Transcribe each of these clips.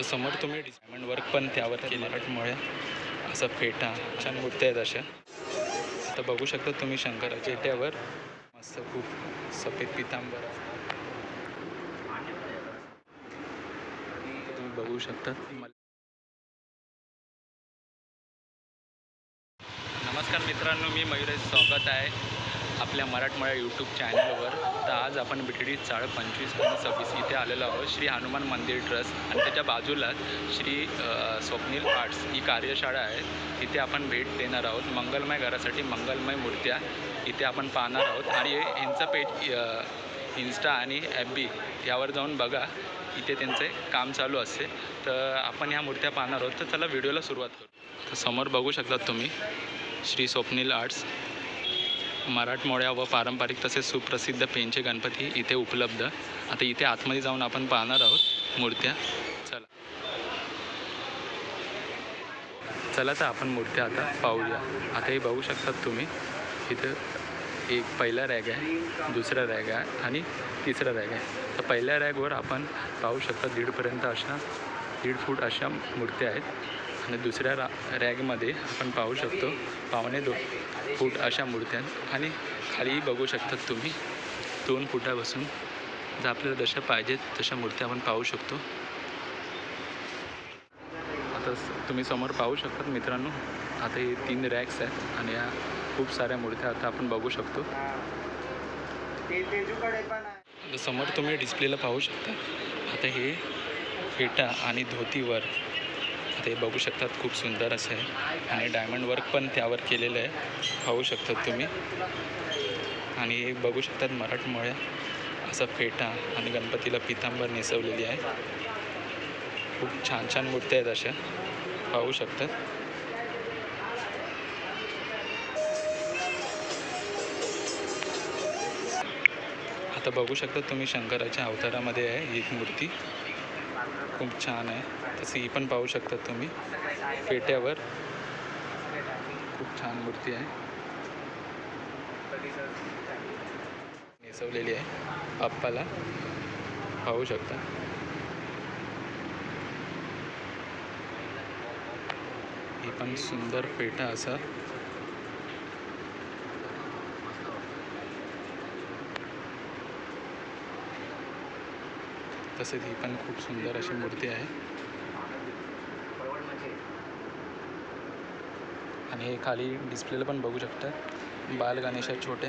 तर समोर तुम्ही डिझायमंड वर्क पण त्यावर केले मराठमोळ्या असं फेटा छान मूर्त्या आहेत अशा. आता बघू शकता तुम्ही शंकराच्या त्यावर मस्त खूप सफेद पितांबर. तुम्ही बघू शकता. नमस्कार मित्रांनो मी मयुरेश. स्वागत आहे. आपल्या मराठमोळ्या यूट्यूब चॅनलवर तर आज आपण बिटडी चाळ पंचवीस आणि सव्वीस इथे आलेलो आहोत. श्री हनुमान मंदिर ट्रस्ट आणि त्याच्या बाजूलाच श्री स्वप्नील आर्ट्स ही कार्यशाळा आहे. तिथे आपण भेट देणार आहोत. मंगलमय घरासाठी मंगलमय मूर्त्या इथे आपण पाहणार आहोत. आणि यांचं पेज इन्स्टा आणि एफ बी यावर जाऊन बघा. इथे त्यांचे काम चालू असते. तर आपण ह्या मूर्त्या पाहणार आहोत. तर चला व्हिडिओला सुरुवात करू. तर समोर बघू शकता तुम्ही श्री स्वप्नील आर्ट्स. मराठमोळ्या व पारंपरिक तसेच सुप्रसिद्ध पेंचे गणपती इथे उपलब्ध. आता इथे आतमध्ये जाऊन आपण पाहणार आहोत. मूर्त्या. चला. चला तर आपण मूर्त्या आता पाहूया. आता हे बघू शकतात तुम्ही. इथं एक पहिला रॅग आहे दुसरा रॅग आहे आणि तिसरा रॅग आहे. तर पहिल्या रॅगवर आपण पाहू शकता दीडपर्यंत अशा दीड फूट अशा मूर्त्या आहेत. आणि दुसऱ्या रा रॅगमध्ये आपण पाहू शकतो पावणे दो फूट अशा मूर्त्या आणि खालीही बघू शकतात तुम्ही दोन फुटापासून जर आपल्याला जशा पाहिजेत तशा मूर्त्या आपण पाहू शकतो. आता तुम्ही समोर पाहू शकतात मित्रांनो आता हे तीन रॅक्स आहेत आणि या खूप साऱ्या मूर्त्या आता आपण बघू शकतो. समोर तुम्ही डिस्प्लेला पाहू शकता. आता हे फेटा आणि धोतीवर. ते बघू शकतात खूप सुंदर असं आहे. आणि डायमंड वर्क पण त्यावर केलेलं आहे. पाहू शकतात तुम्ही. आणि बघू शकतात मराठमोळ्या. असा फेटा आणि गणपतीला पितांबर नेसवलेली आहे. खूप छान छान मूर्त्या आहेत अशा. पाहू शकतात आता बघू शकता तुम्ही शंकराच्या अवतारामध्ये आहे एक मूर्ती. खूप छान आहे. तसं ही पण पाहू शकता तुम्ही. पेट्यावर खूप छान मूर्ती आहे. नेसवलेली आहे. आप्पाला पाहू शकता. ही पण सुंदर पेठा असा. तसेच ही पण खूप सुंदर अशी मूर्ती आहे. आणि हे खाली डिस्प्लेला पण बघू शकता. बाल गणेश आहेत छोटे.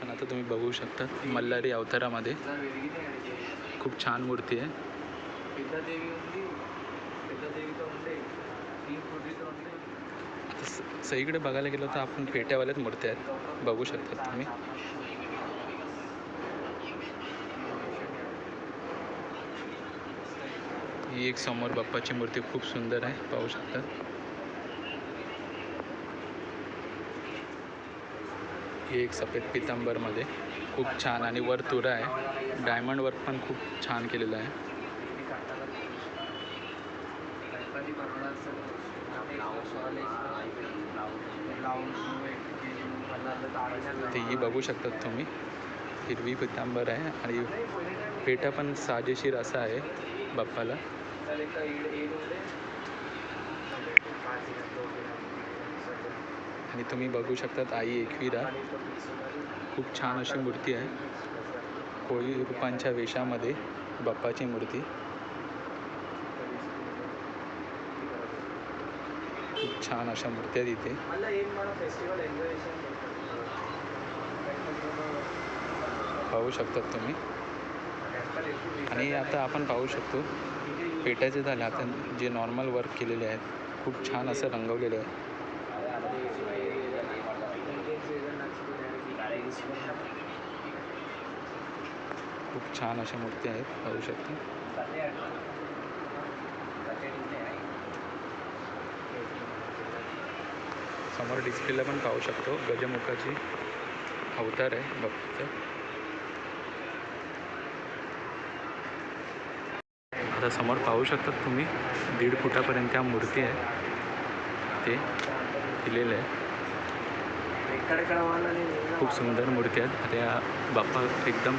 पण आता तुम्ही बघू शकता मल्हारी अवतारामध्ये. खूप छान मूर्ती आहे. सगळीकडे बघायला गेलो तर आपण पेट्यावाल्याच मूर्त्या आहेत. बघू शकतात तुम्ही. ही एक समोर बाप्पाची मूर्ती खूप सुंदर आहे. पाहू शकता. ही एक सफेद पितांबरमध्ये खूप छान आणि वर तुरा आहे. डायमंड वर्क पण खूप छान केलेलं आहे. तेही बघू शकतात तुम्ही. हिरवी पितांबर आहे आणि पेठा पण साजेशीर असा आहे बाप्पाला. आणि तुम्ही बघू शकतात आई एकविरा. खूप छान अशी मूर्ती आहे. कोळी रूपांच्या वेशामध्ये बाप्पाची मूर्ती. खूप छान अशा मूर्त्या तिथे पाहू शकतात तुम्ही. आणि आता आपण पाहू शकतो पेटायचे झाले. आता जे नॉर्मल वर्क केलेले आहेत खूप छान असं रंगवलेलं आहे. खूप छान अशा मूर्ती आहेत पाहू शकता. समोर डिस्प्लेला पण पाहू शकतो. गजमुखाची अवतार आहे. बाप्पाचं आता समोर पाहू शकतात तुम्ही दीड फुटापर्यंत त्या मूर्ती आहे. ते दिलेलं आहे. खूप सुंदर मूर्ती आहेत त्या बाप्पा एकदम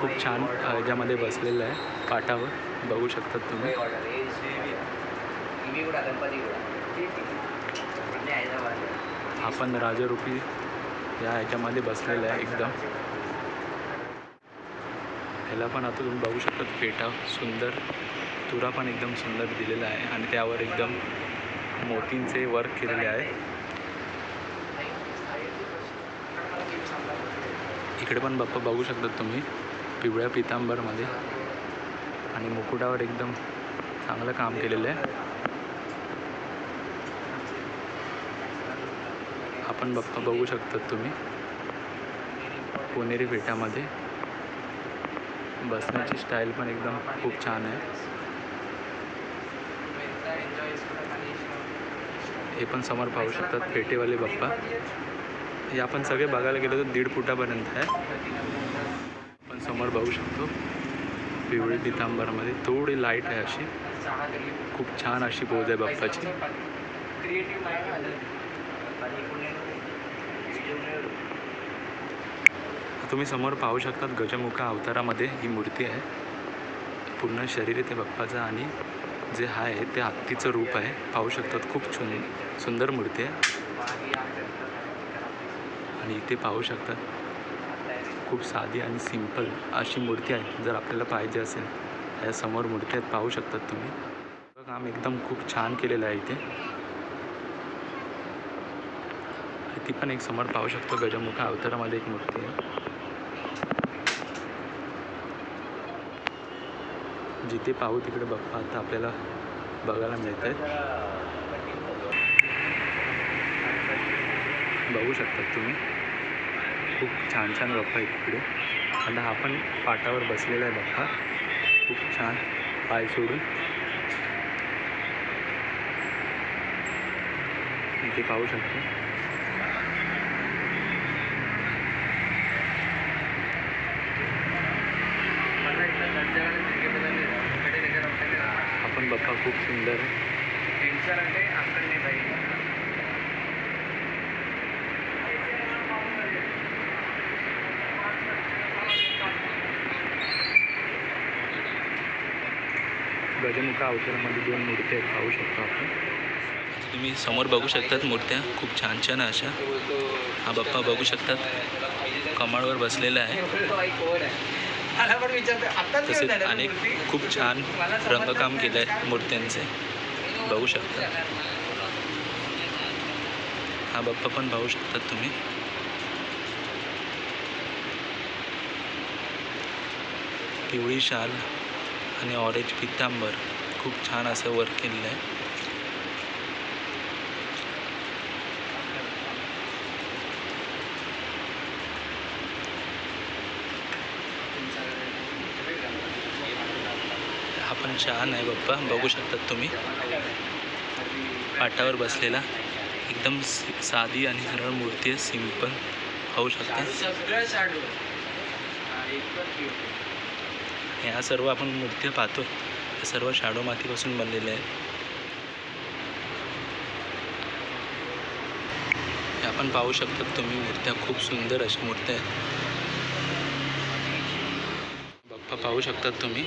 खूप छान ह्याच्यामध्ये बसलेला आहे. पाटावर बघू शकतात तुम्ही. आपण राजरूपी या ह्याच्यामध्ये बसलेलं आहे एकदम. ह्याला पण आता तुम्ही बघू शकता फेटा सुंदर तुरा पण एकदम सुंदर दिलेला आहे आणि त्यावर एकदम मोतींचे वर्क केलेले आहे. इकडे पण बाप्पा बघू शकतात तुम्ही पिवळ्या पितांबरमध्ये. आणि मुकुटावर एकदम चांगलं काम केलेलं आहे. पण बाप्पा बघू शकतात तुम्ही. पुणेरी पेठामध्ये. बसण्याची स्टाईल पण एकदम खूप छान आहे. हे पण समोर पाहू शकतात पेटेवाले बाप्पा. हे आपण सगळे बघायला गेलो तर दीड फुटापर्यंत आहे. आपण समोर बघू शकतो पिवळी पितांबरमध्ये थोडी लाइट आहे अशी. खूप छान अशी पोज आहे बाप्पाची. तुम्ही समोर पाहू शकतात गजमुखा अवतारामध्ये ही मूर्ती आहे. पूर्ण शरीर आहे ते बाप्पाचं आणि जे आहे ते हत्तीचं रूप आहे. पाहू शकतात खूप सुन सुंदर मूर्ती आहे. आणि इथे पाहू शकतात खूप साधी आणि सिंपल अशी मूर्ती आहे. जर आपल्याला पाहिजे असेल या समोर मूर्ती आहेत पाहू शकतात तुम्ही. काम एकदम खूप छान केलेलं आहे इथे आणि ती पण एक समोर पाहू शकतो. गजमुखा अवतारामध्ये एक मूर्ती आहे. जिथे पाहू तिकडे बाप्पा आता आपल्याला बघायला मिळत आहेत बघू शकतात तुम्ही. खूप छान छान बप्पा आहे तिकडे. आता हा पण पाटावर बसलेला आहे बप्पा खूप छान पाय सोडून. इथे पाहू शकतो. बघा खूप सुंदर आहे. गजमुखा अवसरामध्ये दोन मूर्त्या पाहू शकतो आपण. तुम्ही समोर बघू शकतात मूर्त्या खूप छान छान अशा. हा बाप्पा बघू शकतात. कमळवर बसलेला आहे. तसेच अनेक खूप छान रंगकाम केलं आहे मूर्त्यांचे. बघू शकता. हा बाप्पा पण पाहू शकतात तुम्ही. पिवळी शाल आणि ऑरेंज पितांबर. खूप छान असं वर्क केलेलं आहे. हा छान आहे बाप्पा. बघू शकतात तुम्ही. पाटावर बसलेला. एकदम साधी आणि सरळ मूर्ती आहे. सिंपल. पाहू शकते. ह्या सर्व आपण मूर्त्या पाहतो या सर्व शाडो मातीपासून बनलेल्या आहेत. आपण पाहू शकतात तुम्ही मूर्त्या. खूप सुंदर अशा मूर्त्या आहेत. बाप्पा पाहू शकतात तुम्ही.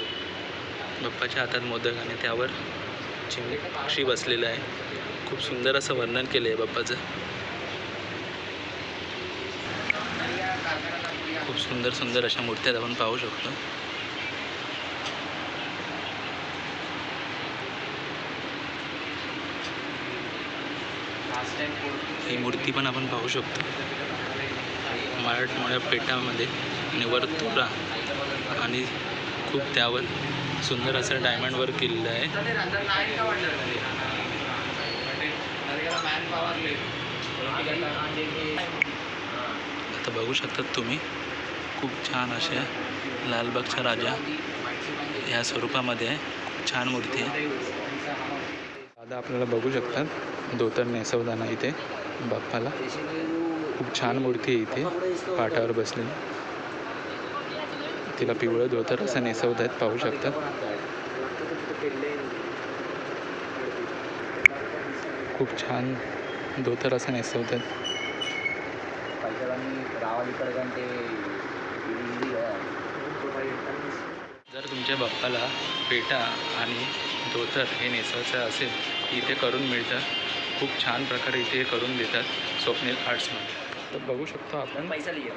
बाप्पाच्या हातात मोदक आणि त्यावर चिमणी पक्षी बसलेलं आहे. खूप सुंदर असं वर्णन केलं आहे बाप्पाचं. खूप सुंदर सुंदर अशा मूर्त्या आपण पाहू शकतो. ही मूर्ती पण आपण पाहू शकतो. मराठमोळ्या पेटामध्ये आणि वर तुरा आणि खूप त्यावर सुंदर असं डायमंड वर्क केलेलं आहे. आता बघू शकतात तुम्ही खूप छान अशा लालबागचा राजा ह्या स्वरूपामध्ये आहे. खूप छान मूर्ती आहे. दादा आपल्याला बघू शकतात धोतर नेसवताना इथे बाप्पाला. खूप छान मूर्ती आहे इथे पाठावर बसलेली. तिला पिवळं धोतर असं नेसवत आहेत पाहू शकतात खूप छान धोतर असं नेसवत आहेत. आणि ते जर तुमच्या बाप्पाला पेटा आणि धोतर हे नेसवायचं असेल इथे करून मिळतं. खूप छान प्रकारे इथे करून देतात स्वप्नील आर्ट्समध्ये. तर बघू शकतो आपण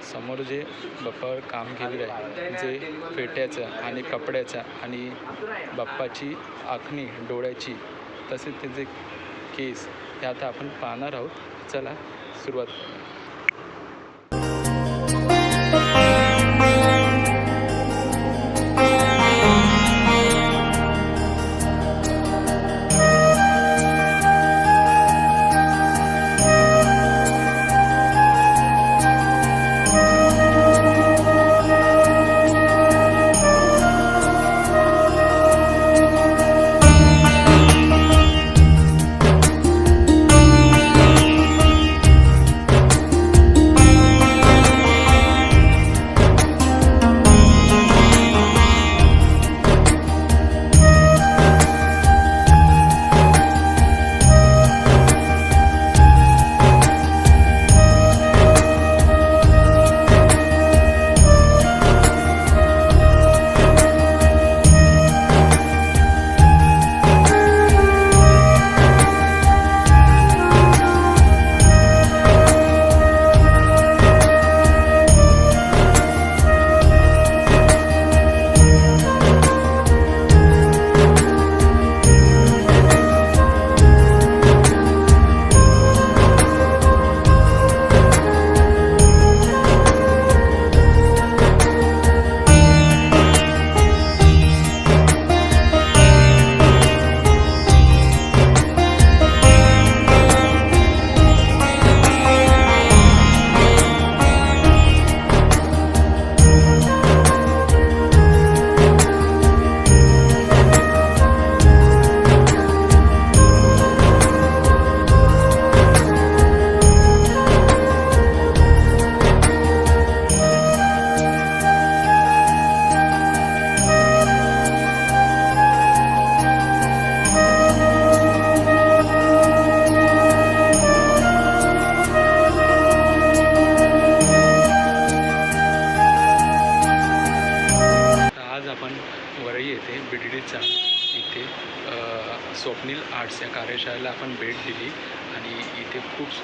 समोर जे बाप्पावर काम केलेलं आहे जे फेट्याचं आणि कपड्याचं आणि बाप्पाची आखणी डोळ्याची तसेच त्याचे केस हे आता आपण पाहणार आहोत. चला सुरुवात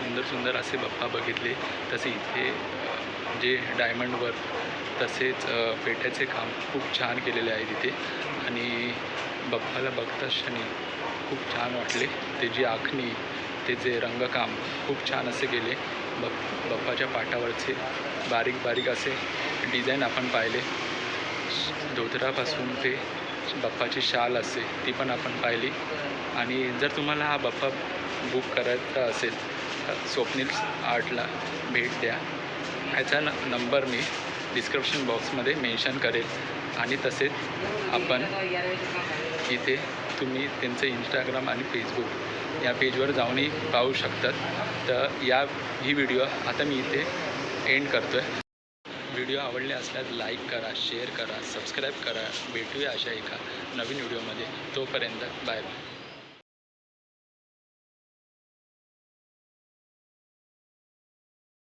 सुंदर सुंदर असे बाप्पा बघितले. तसे इथे जे डायमंड वर्क तसेच पेट्याचे काम खूप छान केलेले आहे तिथे. आणि बाप्पाला बघता क्षणी खूप छान वाटले. त्याची आखणी ते जे रंगकाम खूप छान असे केले. बप बाप्पाच्या पाटावरचे बारीक बारीक असे डिझाईन आपण पाहिले. धोतरापासून ते बाप्पाची शाल असते ती पण आपण पाहिली. आणि जर तुम्हाला हा बाप्पा बुक करायचा असेल असतात स्वप्नील आर्टला भेट द्या. ह्याचा न नंबर मी डिस्क्रिप्शन बॉक्समध्ये मेन्शन करेल. आणि तसेच आपण इथे तुम्ही त्यांचं इंस्टाग्राम आणि फेसबुक या पेजवर जाऊनही पाहू शकतात. तर या ही व्हिडिओ आता मी इथे एंड करतो आहे व्हिडिओ आवडले असल्यास लाईक करा शेअर करा सबस्क्राईब करा. भेटूया अशा एका नवीन व्हिडिओमध्ये तोपर्यंत बाय बाय